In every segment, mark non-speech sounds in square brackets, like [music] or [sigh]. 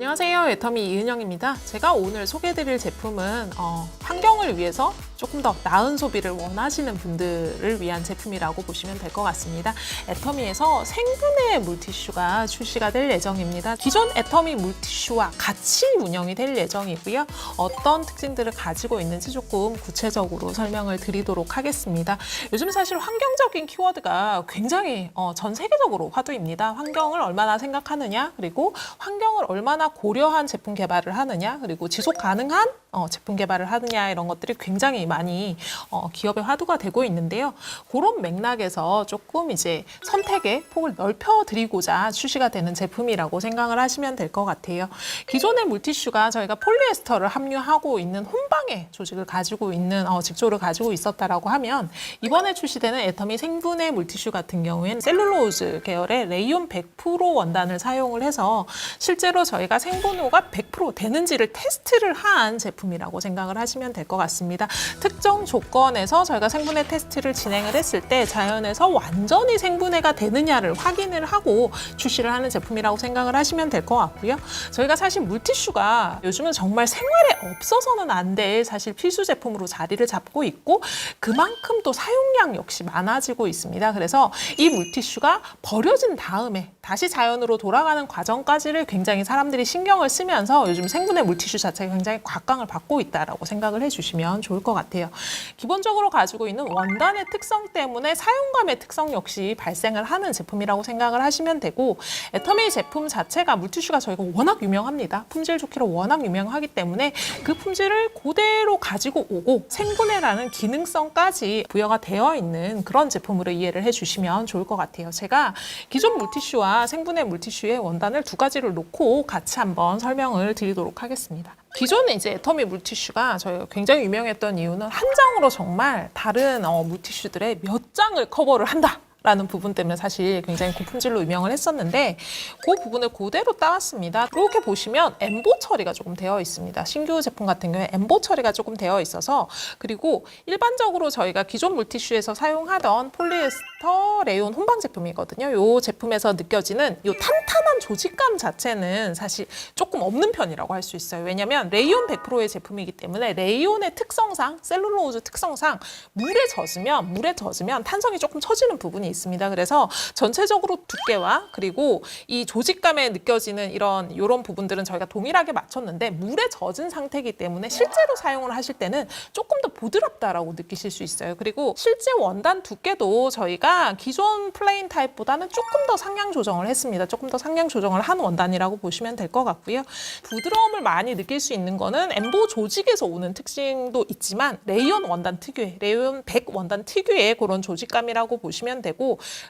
안녕하세요. 애터미 이은영입니다. 제가 오늘 소개해드릴 제품은 어, 환경을 위해서 조금 더 나은 소비를 원하시는 분들을 위한 제품이라고 보시면 될 것 같습니다. 애터미에서 생분해 물티슈가 출시가 될 예정입니다. 기존 애터미 물티슈와 같이 운영이 될 예정이고요. 어떤 특징들을 가지고 있는지 조금 구체적으로 설명을 드리도록 하겠습니다. 요즘 사실 환경적인 키워드가 굉장히 어, 전 세계적으로 화두입니다. 환경을 얼마나 생각하느냐, 그리고 환경을 얼마나 고려한 제품 개발을 하느냐, 그리고 지속 가능한 어, 제품 개발을 하느냐 이런 것들이 굉장히 많이 어, 기업의 화두가 되고 있는데요. 그런 맥락에서 조금 이제 선택의 폭을 넓혀 드리고자 출시가 되는 제품이라고 생각을 하시면 될 것 같아요. 기존의 물티슈가 저희가 폴리에스터를 함유하고 있는 혼방의 조직을 가지고 있는 어, 직조를 가지고 있었다라고 하면 이번에 출시되는 애터미 생분해 물티슈 같은 경우에는 셀룰로즈 계열의 레이온 100% 원단을 사용을 해서 실제로 저희가 생분호가 100% 되는지를 테스트를 한 제품이라고 생각을 하시면 될 것 같습니다. 특정 조건에서 저희가 생분해 테스트를 진행을 했을 때 자연에서 완전히 생분해가 되느냐를 확인을 하고 출시를 하는 제품이라고 생각을 하시면 될 것 같고요. 저희가 사실 물티슈가 요즘은 정말 생활에 없어서는 안 될 사실 필수 제품으로 자리를 잡고 있고 그만큼 또 사용량 역시 많아지고 있습니다. 그래서 이 물티슈가 버려진 다음에 다시 자연으로 돌아가는 과정까지를 굉장히 사람들이 신경을 쓰면서 요즘 생분해 물티슈 자체가 굉장히 곽강을 받고 있다라고 생각을 해주시면 좋을 것 같아요. 기본적으로 가지고 있는 원단의 특성 때문에 사용감의 특성 역시 발생을 하는 제품이라고 생각을 하시면 되고 애터미 제품 자체가 물티슈가 저희가 워낙 유명합니다. 품질 좋기로 워낙 유명하기 때문에 그 품질을 그대로 가지고 오고 생분해라는 기능성까지 부여가 되어 있는 그런 제품으로 이해를 해주시면 좋을 것 같아요. 제가 기존 물티슈와 생분해 물티슈의 원단을 두 가지를 놓고 같이 한번 설명을 드리도록 하겠습니다. 기존에 이제 애터미 물티슈가 저희가 굉장히 유명했던 이유는 한 장으로 정말 다른 어, 물티슈들의 몇 장을 커버를 한다. 라는 부분 때문에 사실 굉장히 고품질로 유명을 했었는데 그 부분을 그대로 따왔습니다. 이렇게 보시면 엠보 처리가 조금 되어 있습니다. 신규 제품 같은 경우에 엠보 처리가 조금 되어 있어서 그리고 일반적으로 저희가 기존 물티슈에서 사용하던 폴리에스터 레온 혼방 제품이거든요. 이 제품에서 느껴지는 이 탄탄한 조직감 자체는 사실 조금 없는 편이라고 할 수 있어요. 왜냐하면 레이온 100%의 제품이기 때문에 레이온의 특성상 셀룰로즈 특성상 물에 젖으면 물에 젖으면 탄성이 조금 처지는 부분이 있습니다. 그래서 전체적으로 두께와 그리고 이 조직감에 느껴지는 이런 이런 부분들은 저희가 동일하게 맞췄는데 물에 젖은 상태이기 때문에 실제로 사용을 하실 때는 조금 더 부드럽다라고 느끼실 수 있어요. 그리고 실제 원단 두께도 저희가 기존 플레인 타입보다는 조금 더 상향 조정을 했습니다. 조금 더 상향 조정을 한 원단이라고 보시면 될 것 같고요. 부드러움을 많이 느낄 수 있는 거는 엠보 조직에서 오는 특징도 있지만 레이온 원단 특유의 레이온 100 원단 특유의 그런 조직감이라고 보시면 되고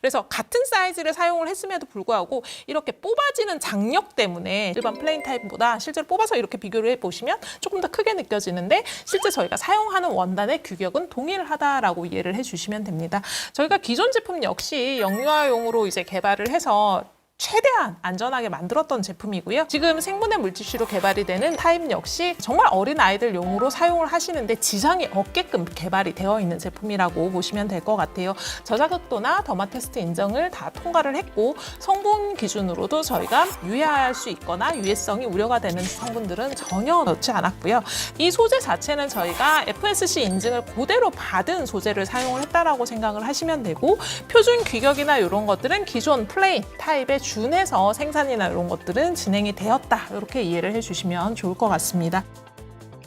그래서 같은 사이즈를 사용을 했음에도 불구하고 이렇게 뽑아지는 장력 때문에 일반 플레인 타입보다 실제로 뽑아서 이렇게 비교를 해보시면 조금 더 크게 느껴지는데 실제 저희가 사용하는 원단의 규격은 동일하다라고 이해를 해주시면 됩니다. 저희가 기존 제품 역시 영유아용으로 이제 개발을 해서 최대한 안전하게 만들었던 제품이고요. 지금 생분해 물티슈로 개발이 되는 타입 역시 정말 어린 아이들 용으로 사용을 하시는데 지장이 없게끔 개발이 되어 있는 제품이라고 보시면 될 것 같아요. 저자극도나 더마 테스트 인정을 다 통과를 했고 성분 기준으로도 저희가 유해할 수 있거나 유해성이 우려가 되는 성분들은 전혀 넣지 않았고요. 이 소재 자체는 저희가 FSC 인증을 그대로 받은 소재를 사용을 했다라고 생각을 하시면 되고 표준 규격이나 이런 것들은 기존 플레인 타입에 준해서 생산이나 이런 것들은 진행이 되었다. 이렇게 이해를 해주시면 좋을 것 같습니다.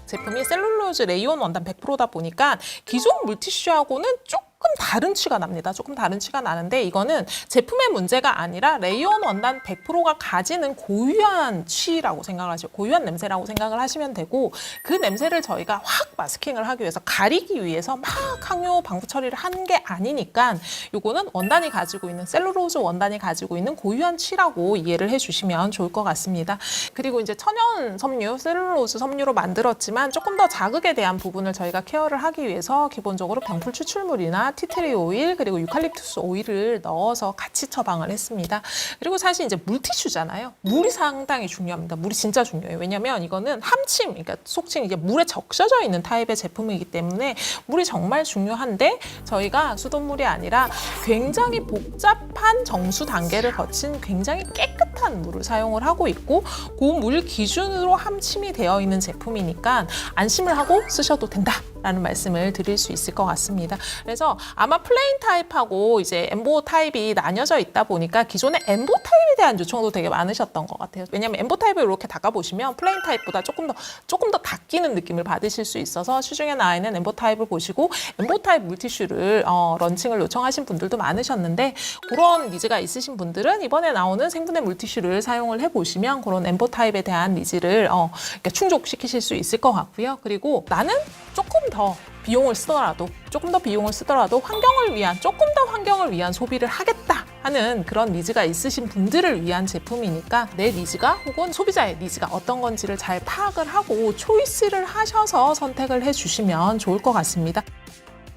제품이 셀룰로즈 레이온 원단 100%다 보니까 기존 물티슈하고는 조금 다른 치가 납니다. 조금 다른 치가 나는데 이거는 제품의 문제가 아니라 레이온 원단 100%가 가지는 고유한 치라고 생각을 하시고 고유한 냄새라고 생각을 하시면 되고 그 냄새를 저희가 확 마스킹을 하기 위해서 가리기 위해서 막 항요 방부 처리를 한 게 아니니까 요거는 원단이 가지고 있는 셀룰로즈 원단이 가지고 있는 고유한 치라고 이해를 해주시면 좋을 것 같습니다. 그리고 이제 천연 섬유, 셀룰로즈 섬유로 만들었지만 조금 더 자극에 대한 부분을 저희가 케어를 하기 위해서 기본적으로 병풀 추출물이나 티 트리 오일 그리고 유칼립투스 오일을 넣어서 같이 처방을 했습니다. 그리고 사실 이제 물티슈잖아요. 물이 상당히 중요합니다. 물이 진짜 중요해요. 왜냐면 이거는 함침, 그러니까 속칭 이게 물에 적셔져 있는 타입의 제품이기 때문에 물이 정말 중요한데 저희가 수돗물이 아니라 굉장히 복잡한 정수 단계를 거친 굉장히 깨끗한 깨끗한 물을 사용을 하고 있고 그물 기준으로 함침이 되어 있는 제품이니까 안심을 하고 쓰셔도 된다 라는 말씀을 드릴 수 있을 것 같습니다. 그래서 아마 플레인 타입하고 이제 엠보 타입이 나뉘어져 있다 보니까 기존에 엠보 타입에 대한 요청도 되게 많으셨던 것 같아요. 왜냐하면 엠보 타입을 이렇게 닦아 보시면 플레인 타입보다 조금 더 조금 더 닦이는 느낌을 받으실 수 있어서 시중에 나와 있는 엠보 타입을 보시고 엠보 타입 물티슈를 어, 런칭을 요청하신 분들도 많으셨는데 그런 니즈가 있으신 분들은 이번에 나오는 생분해 물티슈 를 사용을 해보시면 그런 엠보 타입에 대한 니즈를 어, 충족시키실 수 있을 것 같고요. 그리고 나는 조금 더 비용을 쓰더라도 조금 더 비용을 쓰더라도 환경을 위한 조금 더 환경을 위한 소비를 하겠다 하는 그런 니즈가 있으신 분들을 위한 제품이니까 내 니즈가 혹은 소비자의 니즈가 어떤 건지를 잘 파악을 하고 초이스를 하셔서 선택을 해주시면 좋을 것 같습니다.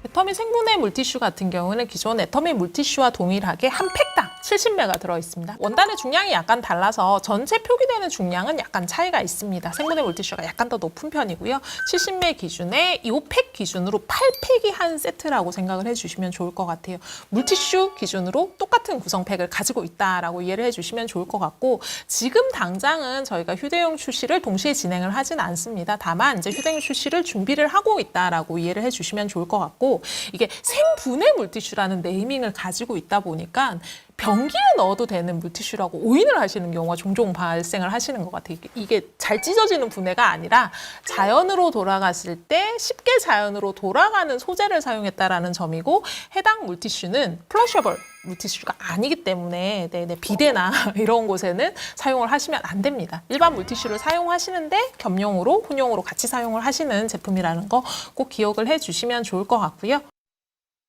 애터미 생분해 물티슈 같은 경우는 기존 애터미 물티슈와 동일하게 한 팩당 70매가 들어있습니다. 원단의 중량이 약간 달라서 전체 표기되는 중량은 약간 차이가 있습니다. 생분해 물티슈가 약간 더 높은 편이고요. 70매 기준에 이팩 기준으로 8팩이 한 세트라고 생각을 해주시면 좋을 것 같아요. 물티슈 기준으로 똑같은 구성팩을 가지고 있다라고 이해를 해주시면 좋을 것 같고 지금 당장은 저희가 휴대용 출시를 동시에 진행을 하진 않습니다. 다만 이제 휴대용 출시를 준비를 하고 있다라고 이해를 해주시면 좋을 것 같고 이게 생분해 물티슈라는 네이밍을 가지고 있다 보니까 변기에 넣어도 되는 물티슈라고 오인을 하시는 경우가 종종 발생을 하시는 것 같아요. 이게- 잘 찢어지는 분해가 아니라 자연으로 돌아갔을 때 쉽게 자연으로 돌아가는 소재를 사용했다라는 점이고 해당 물티슈는 플러셔블 물티슈가 아니기 때문에 네 네, 비데나 [laughs] 이런 곳에는 사용을 하시면 안 됩니다. 일반 물티슈를 사용하시는데 겸용으로 혼용으로 같이 사용을 하시는 제품이라는 거 꼭 기억을 해주시면 좋을 것 같고요.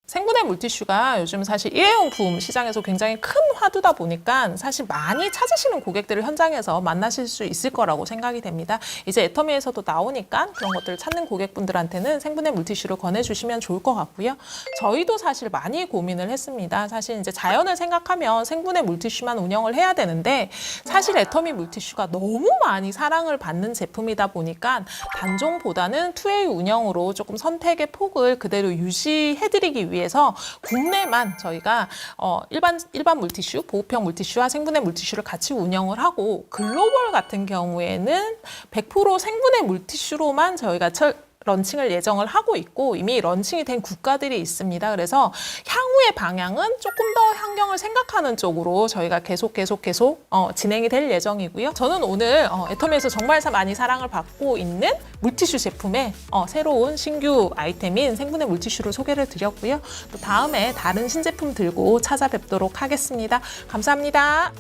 생분해 물티슈가 요즘 사실 일회용품 시장에서 굉장히 큰 화두다 보니까 사실 많이 찾으시는 고객들을 현장에서 만나실 수 있을 거라고 생각이 됩니다. 이제 애터미에서도 나오니까 그런 것들을 찾는 고객분들한테는 생분해 물티슈를 권해주시면 좋을 것 같고요. 저희도 사실 많이 고민을 했습니다. 사실 이제 자연을 생각하면 생분해 물티슈만 운영을 해야 되는데 사실 애터미 물티슈가 너무 많이 사랑을 받는 제품이다 보니까 단종보다는 투웨이 운영으로 조금 선택의 폭을 그대로 유지해드리기 위해 서 국내만 저희가 어, 일반 일반 물티슈, 보호형 물티슈와 생분해 물티슈를 같이 운영을 하고 글로벌 같은 경우에는 100% 생분해 물티슈로만 저희가 철, 런칭을 예정을 하고 있고 이미 런칭이 된 국가들이 있습니다. 그래서 향후의 방향은 조금 더 환경을 생각하는 쪽으로 저희가 계속 계속 계속 어, 진행이 될 예정이고요. 저는 오늘 어, 애터미에서 정말 사- 많이 사랑을 받고 있는 물티슈 제품의 어, 새로운 신규 아이템인 생분해 물티슈를 소개를 드렸고요. 또 다음에 다른 신제품 들고 찾아뵙도록 하겠습니다. 감사합니다.